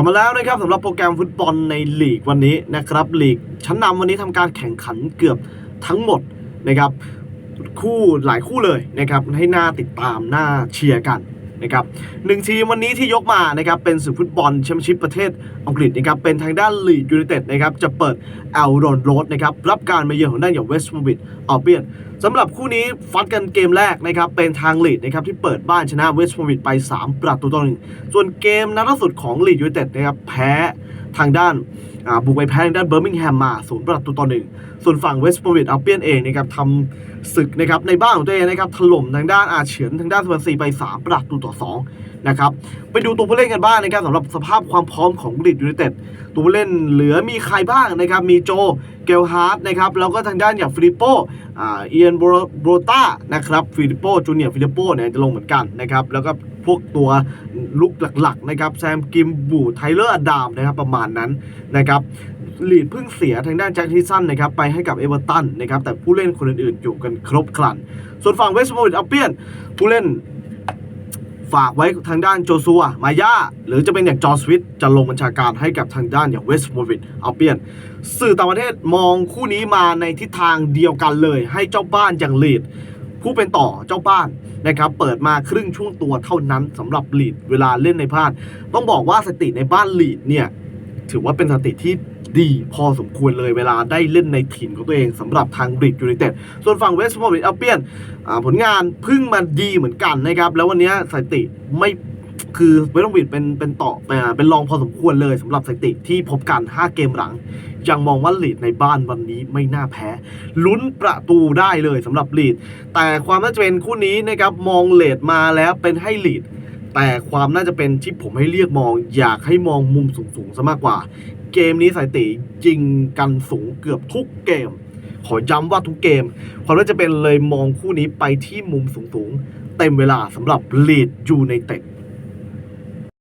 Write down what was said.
ลับมาแล้วนะครับสำหรับโปรแกรมฟุตบอลในลีกวันนี้นะครับลีกชั้นนำวันนี้ทำการแข่งขันเกือบทั้งหมดนะครับคู่หลายคู่เลยนะครับให้น่าติดตามน่าเชียร์กัน นะครับหนึ่งทีมวันนี้ที่ยกมานะครับเป็นศึกฟุตบอลแชมเปี้ยนชิพประเทศอังกฤษนะครับเป็นทางด้านลีดยูไนเต็ดนะครับจะเปิดแอลรอนโรดนะครับรับการมาเยือนของด้านอย่างเวสต์บรอมิดอัลเบียนสำหรับคู่นี้ฟัดกันเกมแรกนะครับเป็นทางลีดนะครับที่เปิดบ้านชนะเวสต์บรอมิดไป 3 ประตูต่อหนึ่งส่วนเกมนัดล่าสุดของลีดยูไนเต็ดนะครับแพ้ทางด้านบุกไปแพ้ทางด้านเบอร์มิงแฮมมาศูนย์ประตูต่อหนึ่งส่วนฝั่งเวสต์บรอมิดอัลเบียนเองนะครับทำศึกนะครับในบ้านของตัวเองนะครับถล่มทางด้านอาเฉียนทางด้านสเปอร์ซีไป 3 ประตูต่อ2นะครับไปดูตัวผู้เล่นกันบ้างนะครับสำหรับสภาพความพร้อมของลีดยูไนเต็ดตัวผู้เล่นเหลือมีใครบ้างนะครับมีโจเกลฮาร์ดนะครับแล้วก็ทางด้านอย่างฟิลิปโปอ่าเอียนโบรต้านะครับฟิลิปโปจูเนียร์ฟิลิปโปเนี่ยจะลงเหมือนกันนะครับแล้วก็พวกตัวลุกหลักๆนะครับแซมกิมบูไทเลอร์อดามนะครับประมาณนั้นนะครับลีดเพิ่งเสียทางด้านแจ็คทิสันนะครับไปให้กับเอเวอร์ตันนะครับแต่ผู้เล่นคนอื่นๆอยู่กันครบครัน ส่วนฝั่งเวสต์บรอมิดอัลเปียนผู้เล่น ฝากไว้ทางด้านโจซัวมายาหรือจะเป็นอย่างจอสวิตจะลงบัญชาการให้กับทางด้านอย่างเวสต์บรอมิดอัลเปียน สื่อต่างประเทศมองคู่นี้มาในทิศทางเดียวกันเลย ให้เจ้าบ้านอย่างลีดผู้เป็นต่อเจ้าบ้านนะครับเปิดมาครึ่งช่วงตัวเท่านั้นสำหรับลีดเวลาเล่นในบ้าน ต้องบอกว่าสติในบ้านลีดเนี่ยถือว่าเป็นสติที่ ดีพอสมควรเลยเวลาได้เล่นในถิ่นของตัวเองสำหรับทางบริดยูไนเต็ดส่วนฝั่งเวสต์บรอมิดอัลเปียนผลงานพึ่งมาดีเหมือนกันนะครับ แล้ววันนี้สถิติไม่คือเวสต์บรอมิดเป็นเป็นต่อเป็นเป็นรองพอสมควรเลยสำหรับสถิติที่พบกัน 5 เกมหลังยังมองว่าลีดในบ้านวันนี้ไม่น่าแพ้ ลุ้นประตูได้เลยสำหรับลีด แต่ความน่าจะเป็นคู่นี้นะครับมองเลดมาแล้วเป็นให้ลีดแต่ความน่าจะเป็นที่ผมให้เรียกมองอยากให้มองมุมสูงๆซะมากกว่า เกมนี้สายติยิงกันสูงเกือบทุกเกม ขอย้ำว่าทุกเกม ความน่าจะเป็นเลยมองคู่นี้ไปที่มุมสูงๆ เต็มเวลาสำหรับลีดยูไนเต็ด